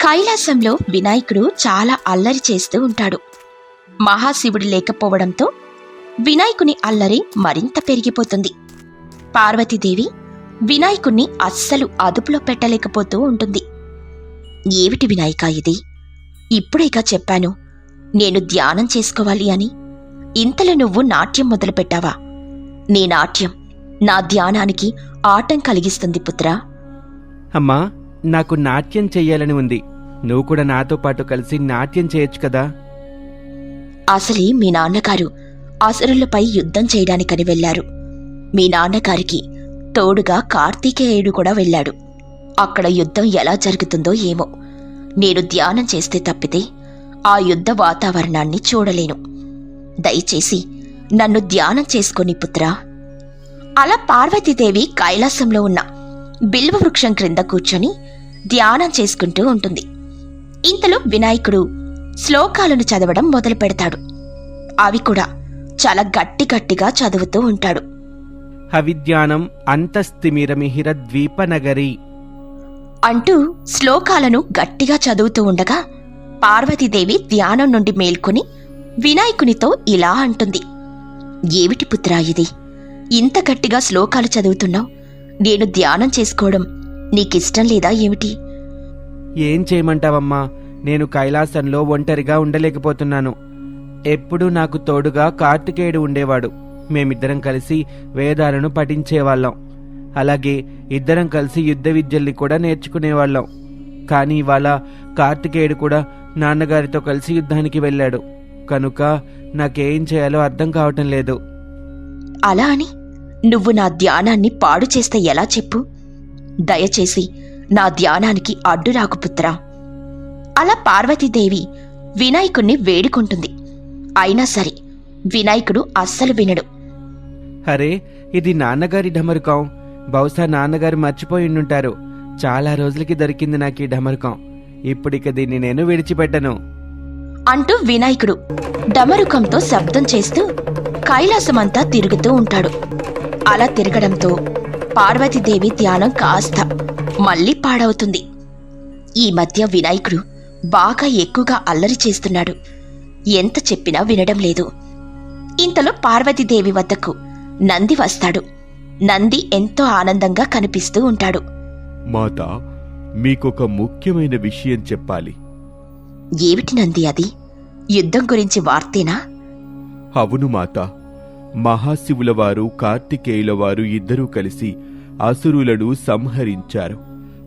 కైలాసంలో వినాయకుడు చాలా అల్లరి చేస్తూ ఉంటాడు. మహాశివుడు లేకపోవడంతో వినాయకుని అల్లరి మరింత పెరిగిపోతుంది. పార్వతీదేవి వినాయకుణ్ణి అస్సలు అదుపులో పెట్టలేకపోతూ ఉంటుంది. ఏమిటి వినాయక ఇది? ఇప్పుడేగా చెప్పాను నేను ధ్యానం చేసుకోవాలి అని. ఇంతలో నువ్వు నాట్యం మొదలుపెట్టావా? నీ నాట్యం నా ధ్యానానికి ఆటం కలిగిస్తుంది పుత్రా. అమ్మా నాకు నాట్యం చెయ్యాలని ఉంది. నువ్వు కూడా నాతో పాటు కలిసి నాట్యం చేయొచ్చు కదా? అసలే మీ నాన్నగారు అసురులపై యుద్ధం చేయడానికని వెళ్ళారు మీ నాన్నగారికి తోడుగా కార్తీకేయుడు కూడా వెళ్ళాడు. అక్కడ యుద్ధం ఎలా జరుగుతుందో ఏమో నేను ధ్యానం చేస్తే తప్పితే ఆ యుద్ధ వాతావరణాన్ని చూడలేను. దయచేసి నన్ను ధ్యానం చేసుకొని పుత్రా. అలా పార్వతీదేవి కైలాసంలో ఉన్న బిల్వ వృక్షం క్రింద కూర్చొని ధ్యానం చేసుకుంటూ ఉంటుంది. ఇంతలో వినాయకుడు శ్లోకాలను చదవడం మొదలు పెడతాడు. అవి కూడా చాలా గట్టి గట్టిగా చదువుతూ ఉంటాడు. హవిద్యానం అంటూ శ్లోకాలను గట్టిగా చదువుతూ ఉండగా పార్వతీదేవి ధ్యానం నుండి మేల్కొని వినాయకునితో ఇలా అంటుంది. ఏమిటి పుత్రా ఇది? ఇంత గట్టిగా శ్లోకాలు చదువుతున్నావు? నేను ధ్యానం చేసుకోవడం నీకిష్టం లేదా ఏమిటి? ఏం చేయమంటావమ్మా? నేను కైలాసంలో ఒంటరిగా ఉండలేకపోతున్నాను. ఎప్పుడూ నాకు తోడుగా కార్తికేయుడు ఉండేవాడు. మేమిద్దరం కలిసి వేదాలను పఠించేవాళ్ళం. అలాగే ఇద్దరం కలిసి యుద్ధ విద్యల్ని కూడా నేర్చుకునేవాళ్ళం. కానీ ఇవాళ కార్తికేయుడు కూడా నాన్నగారితో కలిసి యుద్ధానికి వెళ్ళాడు. కనుక నాకేం చేయాలో అర్థం కావటం లేదు. అలా అని? నువ్వు నా ధ్యానాన్ని పాడు చేస్తే ఎలా చెప్పు? దయచేసి నా ధ్యానానికి అడ్డు రాకు పుత్రా. అలా పార్వతీదేవి వినాయకుణ్ణి వేడుకుంటుంది. అయినా సరే వినాయకుడు అస్సలు వినడు. అరే ఇది నాన్నగారి ఢమరుకం. బహుశా నాన్నగారు మర్చిపోయి ఉండుంటారు. చాలా రోజులకి దొరికింది నాకు ఈ ఢమరుకం. ఇప్పుడిక దీన్ని నేను విడిచిపెట్టను. అంటూ వినాయకుడు డమరుకంతో శబ్దం చేస్తూ కైలాసమంతా తిరుగుతూ ఉంటాడు. అలా తిరగడంతో పార్వతీదేవి ధ్యానం కాస్త మళ్ళీ పాడవుతుంది. ఈ మధ్య వినాయకుడు బాగా ఎక్కువగా అల్లరి చేస్తున్నాడు. ఎంత చెప్పినా వినడం లేదు. ఇంతలో పార్వతీదేవి వద్దకు నంది వస్తాడు. నంది ఎంతో ఆనందంగా కనిపిస్తూ ఉంటాడు. మాత మీకొక ముఖ్యమైన విషయం చెప్పాలి. ఏమిటి నంది అది? యుద్ధం గురించి వార్తేనా? అవును మాత. మహాశివుల వారు కార్తికేయుల వారు ఇద్దరూ కలిసి అసురులను సంహరించారు.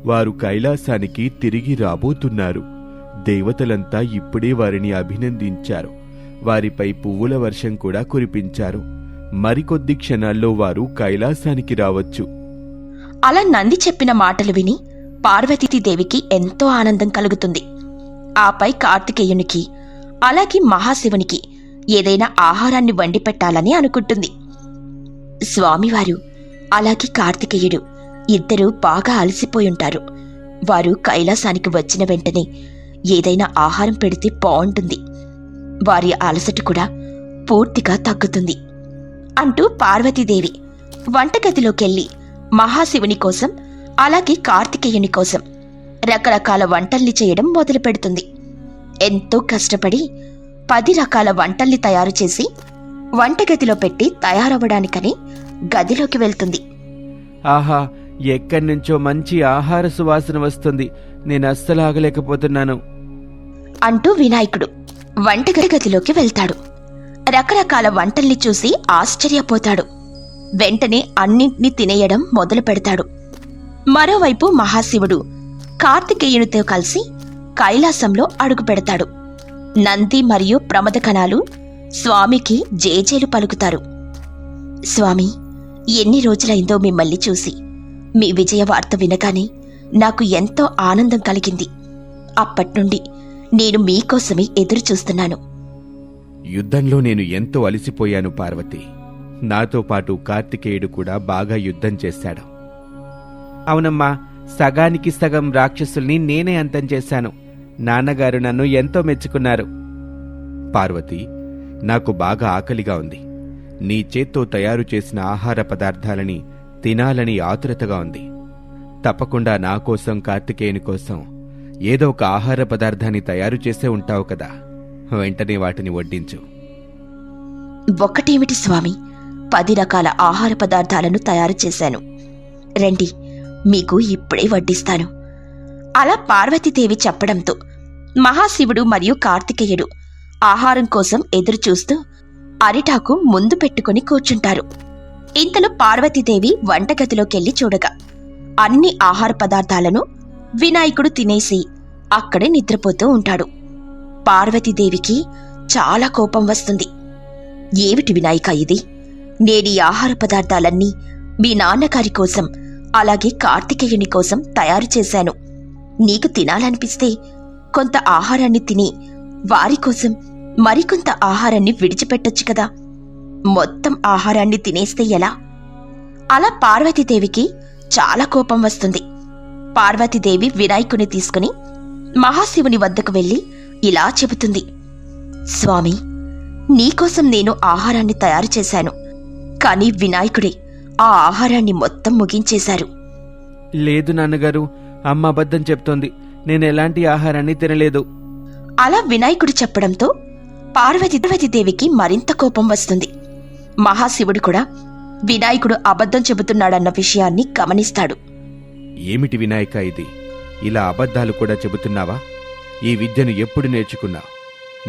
వారు కైలాసానికి తిరిగి రాబోతున్నారు. దేవతలంతా ఇప్పుడే వారిని అభినందించారు. వారిపై పువ్వుల వర్షం కూడా కురిపించారు. మరికొద్ది క్షణాల్లో వారు కైలాసానికి రావచ్చు. అలా నంది చెప్పిన మాటలు విని పార్వతీదేవికి ఎంతో ఆనందం కలుగుతుంది. ఆపై కార్తికేయునికి అలాగే మహాశివునికి ఏదైనా ఆహారాన్ని వండి పెట్టాలని అనుకుంటుంది. స్వామివారు అలాగే కార్తికేయుడు ఇద్దరూ బాగా అలసిపోయుంటారు. వారు కైలాసానికి వచ్చిన వెంటనే ఏదైనా ఆహారం పెడితే బాగుంటుంది వారి అలసట కూడా పూర్తిగా తగ్గుతుంది అంటూ పార్వతీదేవి వంటగదిలోకెళ్ళి మహాశివుని కోసం అలాగే కార్తికేయుని కోసం రకరకాల వంటల్ని చేయడం మొదలు పెడుతుంది ఎంతో కష్టపడి పది రకాల వంటల్ని తయారు చేసి వంటగదిలో పెట్టి తయారవ్వడానికని గదిలోకి వెళ్తుంది. ఆహా ఎక్కడి నుంచో మంచి ఆహార సువాసన వస్తుంది. నేను అస్సలు ఆగలేకపోతున్నాను అంటూ వినాయకుడు వంటగది గదిలోకి వెళ్తాడు. రకరకాల వంటల్ని చూసి ఆశ్చర్యపోతాడు. వెంటనే అన్నింటినీ తినేయడం మొదలు పెడతాడు మరోవైపు మహాశివుడు కార్తికేయునితో కలిసి కైలాసంలో అడుగు పెడతాడు నంది మరియు ప్రమదకణాలు స్వామికి జేజేలు పలుకుతారు. స్వామి ఎన్ని రోజులైందో మిమ్మల్ని చూసి మీ విజయ వార్త వినగానే నాకు ఎంతో ఆనందం కలిగింది. అప్పట్నుండి నేను మీకోసమే ఎదురు చూస్తున్నాను యుద్ధంలో నేను ఎంతో అలసిపోయాను పార్వతి. నాతో పాటు కార్తికేయుడు కూడా బాగా యుద్ధం చేశాడు. అవునమ్మా సగానికి సగం రాక్షసుల్ని నేనే అంతం చేశాను. నాన్నగారు నన్ను ఎంతో మెచ్చుకున్నారు. పార్వతి నాకు బాగా ఆకలిగా ఉంది. నీ చేత్తో తయారు చేసిన ఆహార పదార్థాలని తినాలని ఆతురతగా ఉంది. తప్పకుండా నా కోసం కార్తికేయుని కోసం ఏదో ఒక ఆహార పదార్థాన్ని తయారు చేసే ఉంటావు కదా. వెంటనే వాటిని వడ్డించు. ఒక్కటేమిటి స్వామి? పది రకాల ఆహార పదార్థాలను తయారు చేశాను. రండి మీకు ఇప్పుడే వడ్డిస్తాను. అలా పార్వతీదేవి చెప్పడంతో మహాశివుడు మరియు కార్తికేయుడు ఆహారం కోసం ఎదురుచూస్తూ అరిటాకు ముందు పెట్టుకుని కూర్చుంటారు. ఇంతలో పార్వతీదేవి వంటగదిలోకెళ్ళి చూడగా అన్ని ఆహార పదార్థాలను వినాయకుడు తినేసి అక్కడే నిద్రపోతూ ఉంటాడు. పార్వతీదేవికి చాలా కోపం వస్తుంది. ఏమిటి వినాయక ఇది? నేడి ఆహార పదార్థాలన్నీ మీ నాన్నగారి కోసం అలాగే కార్తికేయుని కోసం తయారు చేశాను. నీకు తినాలనిపిస్తే కొంత ఆహారాన్ని తిని వారి కోసం మరికొంత ఆహారాన్ని విడిచిపెట్టొచ్చు కదా. మొత్తం ఆహారాన్ని తినేస్తే ఎలా? అలా పార్వతీదేవికి చాలా కోపం వస్తుంది. పార్వతీదేవి వినాయకుని తీసుకుని మహాశివుని వద్దకు వెళ్ళి ఇలా చెబుతుంది. స్వామి నీకోసం నేను ఆహారాన్ని తయారు చేశాను. కానీ వినాయకుడే ఆ ఆహారాన్ని మొత్తం ముగించేశారు. లేదు నాన్నగారు అమ్మ అబద్ధం చెప్తోంది. నేను ఎలాంటి ఆహారాన్ని తినలేదు. అలా వినాయకుడు చెప్పడంతో పార్వతి పార్వతీదేవికి మరింత కోపం వస్తుంది. మహాశివుడు కూడా వినాయకుడు అబద్ధం చెబుతున్నాడన్న విషయాన్ని గమనిస్తాడు. ఏమిటి వినాయక ఇది? ఇలా అబద్ధాలు కూడా చెబుతున్నావా? ఈ విద్యను ఎప్పుడు నేర్చుకున్నావు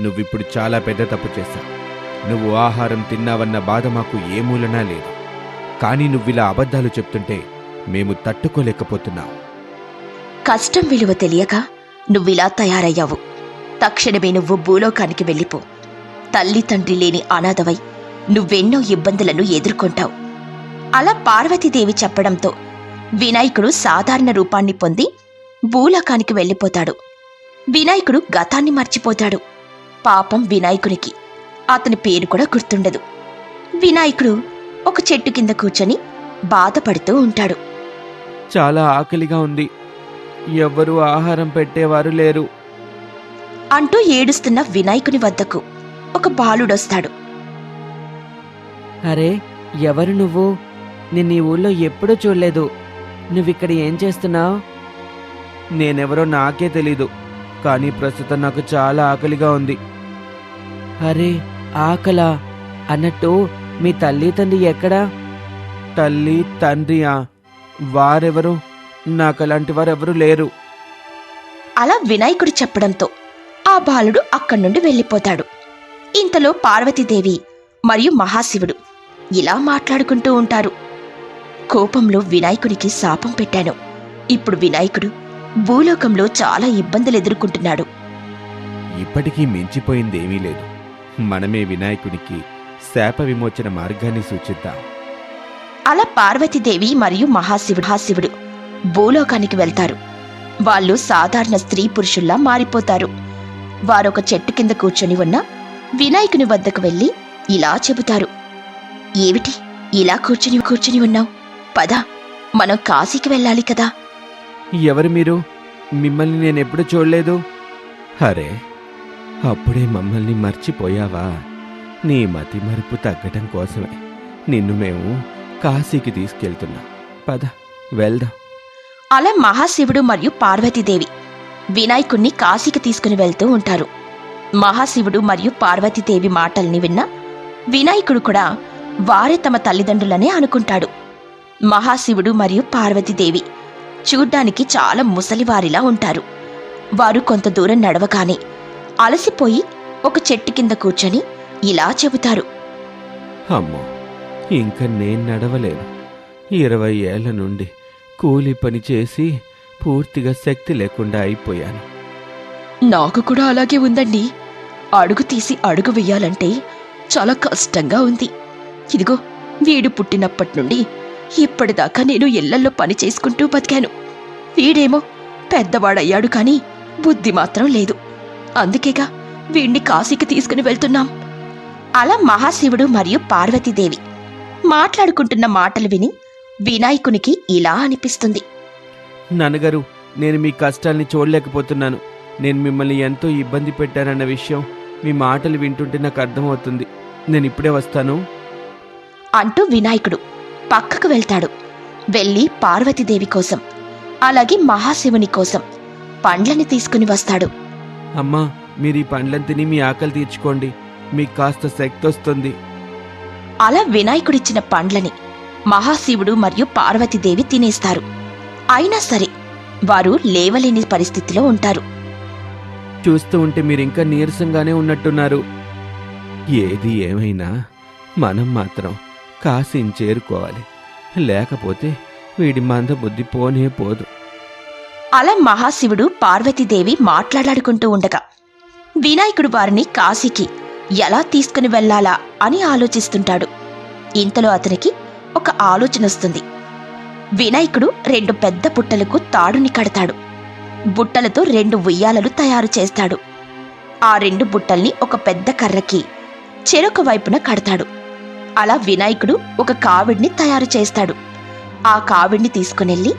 నువ్విప్పుడు చాలా పెద్ద తప్పు చేశావు నువ్వు ఆహారం తిన్నావన్న బాధ మాకు ఏ మూలనా లేదు. కానీ నువ్విలా అబద్ధాలు చెప్తుంటే మేము తట్టుకోలేకపోతున్నాం. కష్టం విలువ తెలియక నువ్విలా తయారయ్యావు. తక్షణమే నువ్వు భూలోకానికి వెళ్ళిపో. తల్లి తండ్రి లేని అనాథవై నువ్వెన్నో ఇబ్బందులను ఎదుర్కొంటావు. అలా పార్వతీదేవి చెప్పడంతో వినాయకుడు సాధారణ రూపాన్ని పొంది భూలోకానికి వెళ్ళిపోతాడు. వినాయకుడు గతాన్ని మర్చిపోతాడు. పాపం వినాయకునికి అతని పేరు కూడా గుర్తుండదు. వినాయకుడు ఒక చెట్టు కింద కూర్చొని బాధపడుతూ ఉంటాడు. చాలా ఆకలిగా ఉంది. ఎవ్వరూ ఆహారం పెట్టేవారు లేరు. అంటూ ఏడుస్తున్న వినాయకుని వద్దకు ఒక బాలుడొస్తాడు. అరే ఎవరు నువ్వు? నేను ఈ ఊళ్ళో ఎప్పుడూ చూడలేదు. నువ్విక్కడ ఏం చేస్తున్నావు? నేనెవరో నాకే తెలీదు కానీ ప్రస్తుతం నాకు చాలా ఆకలిగా ఉంది. అరే ఆకలా? అన్నట్టు మీ తల్లి తండ్రి ఎక్కడా? తల్లి తండ్రియా? వారెవరు? నాకు అలాంటి వారెవరూ లేరు. అలా వినాయకుడు చెప్పడంతో ఆ బాలుడు అక్కడి నుండి వెళ్ళిపోతాడు. ఇంతలో పార్వతీదేవి మరియు మహాశివుడు ఇలా మాట్లాడుకుంటూ ఉంటారు. కోపంలో వినాయకుడికి శాపం పెట్టాను. ఇప్పుడు వినాయకుడు భూలోకంలో చాలా ఇబ్బందులు ఎదుర్కొంటున్నాడు. ఇప్పటికీ మించిపోయిందేమీ లేదు. మనమే వినాయకునికి శాప విమోచన మార్గాన్ని సూచిద్దాం. అలా పార్వతీదేవి మరియు మహాశివుడు మహాశివుడు భూలోకానికి వెళ్తారు. వాళ్ళు సాధారణ స్త్రీ పురుషుల్లా మారిపోతారు. వారొక చెట్టు కింద కూర్చొని ఉన్న వినాయకుని వద్దకు వెళ్ళి ఇలా చెబుతారు. ఏమిటి? ఇలా కూర్చుని కూర్చుని ఉన్నావు? పద మనం కాశీకి వెళ్ళాలి కదా. ఎవరు మీరు? మిమ్మల్ని నేను ఎప్పుడు చూడలేదు? అరే అప్పుడే మమ్మల్ని మర్చిపోయావా? నీ మతి మరుపు తగ్గటం కోసమే నిన్ను మేము కాశీకి తీసుకెళ్తున్నాం. పద వెళ్దాం. అలా మహాశివుడు మరియు పార్వతీదేవి వినాయకుణ్ణి కాశీకి తీసుకుని వెళ్తూ ఉంటారు. మహాశివుడు మరియు పార్వతీదేవి మాటల్ని విన్న వినాయకుడు కూడా వారే తమ తల్లిదండ్రులనే అనుకుంటాడు. మహాశివుడు మరియు పార్వతీదేవి చూడ్డానికి చాలా ముసలివారిలా ఉంటారు. వారు కొంత దూరం నడవగానే అలసిపోయి ఒక చెట్టు కింద కూర్చొని ఇలా చెబుతారు. అమ్మో ఇంకా నేను నడవలేను. ఇరవై ఏళ్ళ నుండి కూలి పని చేసి పూర్తిగా శక్తి లేకుండా అయిపోయాను. నాకు కూడా అలాగే ఉందండి. అడుగు తీసి అడుగు వెయ్యాలంటే చాలా కష్టంగా ఉంది. ఇదిగో వీడు పుట్టినప్పటి నుండి ఇప్పటిదాకా నేను ఇళ్ళల్లో పని చేసుకుంటూ బతికాను. వీడేమో పెద్దవాడయ్యాడు కానీ బుద్ధి మాత్రం లేదు. అందుకేగా వీణ్ణి కాశీకి తీసుకుని వెళ్తున్నాం. అలా మహాశివుడు మరియు పార్వతీదేవి మాట్లాడుకుంటున్న మాటలు విని వినాయకునికి ఇలా అనిపిస్తుంది. నాన్నగారు నేను మీ కష్టాల్ని చూడలేకపోతున్నాను. నేను మిమ్మల్ని ఎంతో ఇబ్బంది పెట్టానన్న విషయం మీ మాటలు వింటుంటే నాకు అర్థమవుతుంది. నేను ఇప్పుడే వస్తాను. అంటూ వినాయకుడు పక్కకు వెళ్తాడు. వెళ్ళి పార్వతీదేవి కోసం అలాగే మహాశివుని కోసం పండ్లని తీసుకుని వస్తాడు. అమ్మా మీరు ఈ పండ్లను తిని మీ ఆకలి తీర్చుకోండి. మీకు కాస్త శక్తి వస్తుంది. అలా వినాయకుడిచ్చిన పండ్లని మహాశివుడు మరియు పార్వతీదేవి తినేస్తారు. అయినా సరే వారు లేవలేని పరిస్థితిలో ఉంటారు. చూస్తూ ఉంటే మీరు ఇంకా నీరసంగానే ఉన్నట్టున్నారు. ఏది ఏమైనా మనం మాత్రం కాశీని చేరుకోవాలి. లేకపోతే వీడి మంద బుద్ధి పోనే పోదు. అలా మహాశివుడు పార్వతీదేవి మాట్లాడాడుకుంటూ ఉండగా వినాయకుడు వారిని కాశీకి ఎలా తీసుకుని వెళ్ళాలా అని ఆలోచిస్తుంటాడు. ఇంతలో అతనికి ఒక ఆలోచన వస్తుంది వినాయకుడు రెండు పెద్ద బుట్టలకు తాడుని కడతాడు. బుట్టలతో రెండు ఉయ్యాలలు తయారు చేస్తాడు. ఆ రెండు బుట్టల్ని ఒక పెద్ద కర్రకి చెరొక వైపున కడతాడు. అలా వినాయకుడు ఒక కావిడిని తయారు చేస్తాడు. ఆ కావిడిని తీసుకునెళ్ళి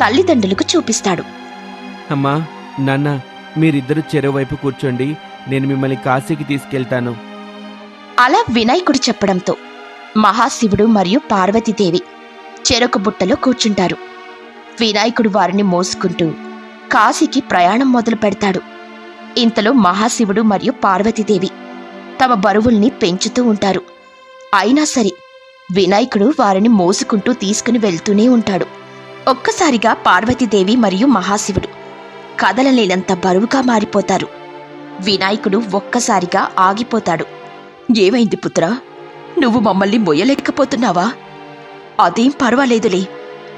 తల్లిదండ్రులకు చూపిస్తాడు. అమ్మా నాన్న మీరిద్దరు చెరువు వైపు కూర్చోండి. నేను మిమ్మల్ని కాశీకి తీసుకెళ్తాను. అలా వినాయకుడు చెప్పడంతో మహాశివుడు మరియు పార్వతీదేవి చెరొక బుట్టలో కూర్చుంటారు. వినాయకుడు వారిని మోసుకుంటూ కాశీకి ప్రయాణం మొదలు పెడతాడు. ఇంతలో మహాశివుడు మరియు పార్వతీదేవి తమ బరువుల్ని పెంచుతూ ఉంటారు. అయినా సరే వినాయకుడు వారిని మోసుకుంటూ తీసుకుని వెళ్తూనే ఉంటాడు. ఒక్కసారిగా పార్వతీదేవి మరియు మహాశివుడు కదలలేనంత బరువుగా మారిపోతారు. వినాయకుడు ఒక్కసారిగా ఆగిపోతాడు. ఏమైంది పుత్రా? నువ్వు మమ్మల్ని మొయ్యలేకపోతున్నావా? అదేం పర్వాలేదులే.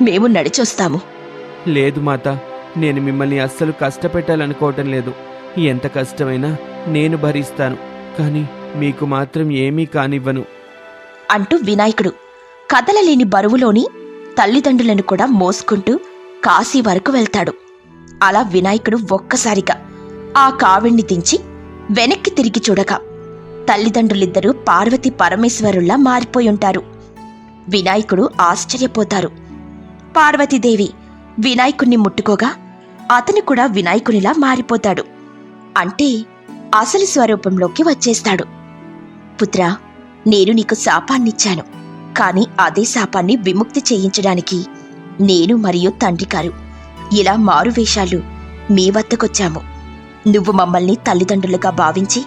మేము నడిచొస్తాము. లేదు మాత నేను మిమ్మల్ని అస్సలు కష్టపెట్టాలనుకోవటం లేదు. ఎంత కష్టమైనా నేను భరిస్తాను కానీ మీకు మాత్రం ఏమీ కానివ్వను. అంటూ వినాయకుడు కదలలేని బరువులోని తల్లిదండ్రులను కూడా మోసుకుంటూ కాశీ వరకు వెళ్తాడు. అలా వినాయకుడు ఒక్కసారిగా ఆ కావిణ్ణి దించి వెనక్కి తిరిగి చూడగా తల్లిదండ్రులిద్దరూ పార్వతి పరమేశ్వరుల్లా మారిపోయుంటారు. వినాయకుడు ఆశ్చర్యపోతారు. పార్వతీదేవి వినాయకుణ్ణి ముట్టుకోగా అతను కూడా వినాయకునిలా మారిపోతాడు. అంటే అసలు స్వరూపంలోకి వచ్చేస్తాడు. పుత్ర నేను నీకు శాపాన్నిచ్చాను. కాని అదే శాపాన్ని విముక్తి చేయించడానికి నేను మరియు తండ్రి గారు ఇలా మారువేషాలు మీ వద్దకొచ్చాము. నువ్వు మమ్మల్ని తల్లిదండ్రులుగా భావించి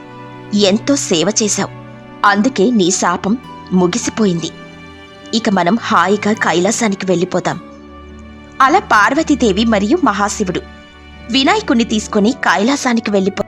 ఎంతో సేవ చేశావు. అందుకే నీ శాపం ముగిసిపోయింది. ఇక మనం హాయిగా కైలాసానికి వెళ్ళిపోతాం అలా పార్వతీదేవి మరియు మహాశివుడు వినాయకుణ్ణి తీసుకుని కైలాసానికి వెళ్ళిపోతారు